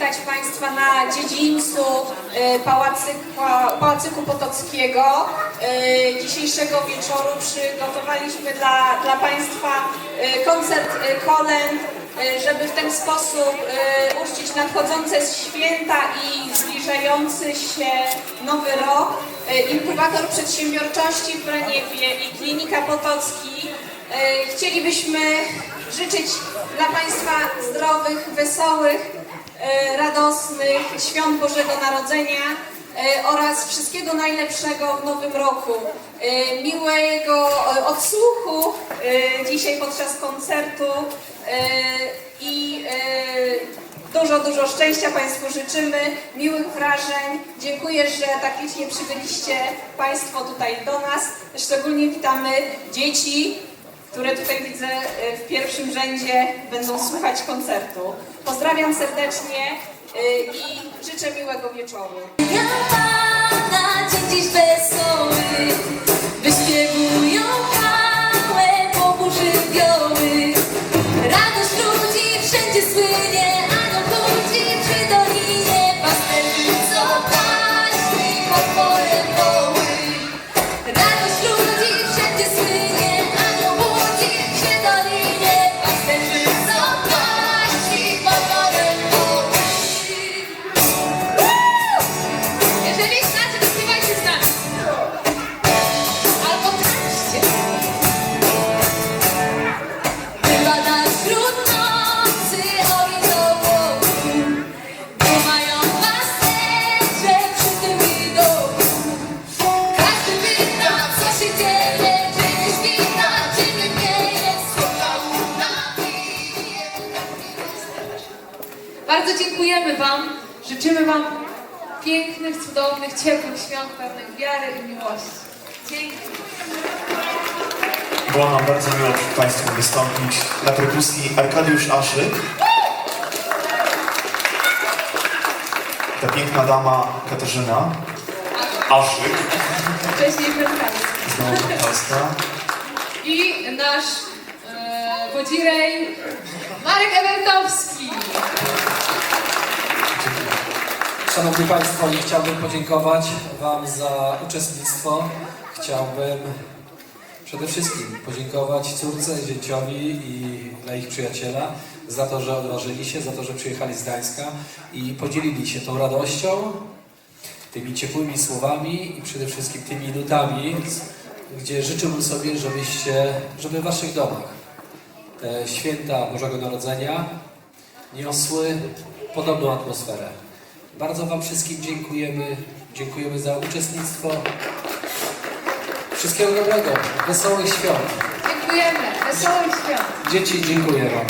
przywitać Państwa na dziedzińcu e, Pałacyku, Pałacyku Potockiego. E, Dzisiejszego wieczoru przygotowaliśmy dla, dla Państwa e, koncert kolęd, żeby w ten sposób uczcić nadchodzące święta i zbliżający się nowy rok. Inkubator Przedsiębiorczości w Braniewie i Klinika Potocki Chcielibyśmy życzyć dla Państwa zdrowych, wesołych, radosnych świąt Bożego Narodzenia e, oraz wszystkiego najlepszego w nowym roku. E, Miłego e, odsłuchu e, dzisiaj podczas koncertu e, i e, dużo, dużo szczęścia Państwu życzymy, miłych wrażeń. Dziękuję, że tak licznie przybyliście Państwo tutaj do nas. Szczególnie witamy dzieci, które tutaj widzę e, w pierwszym rzędzie będą słuchać koncertu. Pozdrawiam serdecznie e, i życzę miłego wieczoru. Bardzo dziękujemy Wam. Życzymy Wam pięknych, cudownych, ciepłych świąt, pełnych wiary i miłości. Dzięki. Było nam bardzo miło Państwem wystąpić na perkusji Arkadiusz Aszyk. Ta piękna dama Katarzyna Aszyk, Wcześniej Piotrkowski. znowu Polska. I nasz wodzirej Marek Ewertowski. Szanowni Państwo, chciałbym podziękować Wam za uczestnictwo. Chciałbym przede wszystkim podziękować córce, zięciowi i dla ich przyjaciela za to, że odważyli się, za to, że przyjechali z Gdańska i podzielili się tą radością, tymi ciepłymi słowami i przede wszystkim tymi minutami, gdzie życzyłbym sobie, żebyście, żeby w Waszych domach te święta Bożego Narodzenia niosły podobną atmosferę. Bardzo Wam wszystkim dziękujemy. Dziękujemy za uczestnictwo. Wszystkiego dobrego, wesołych świąt. Dziękujemy. Wesołych świąt. Dzieci, dziękuję Wam.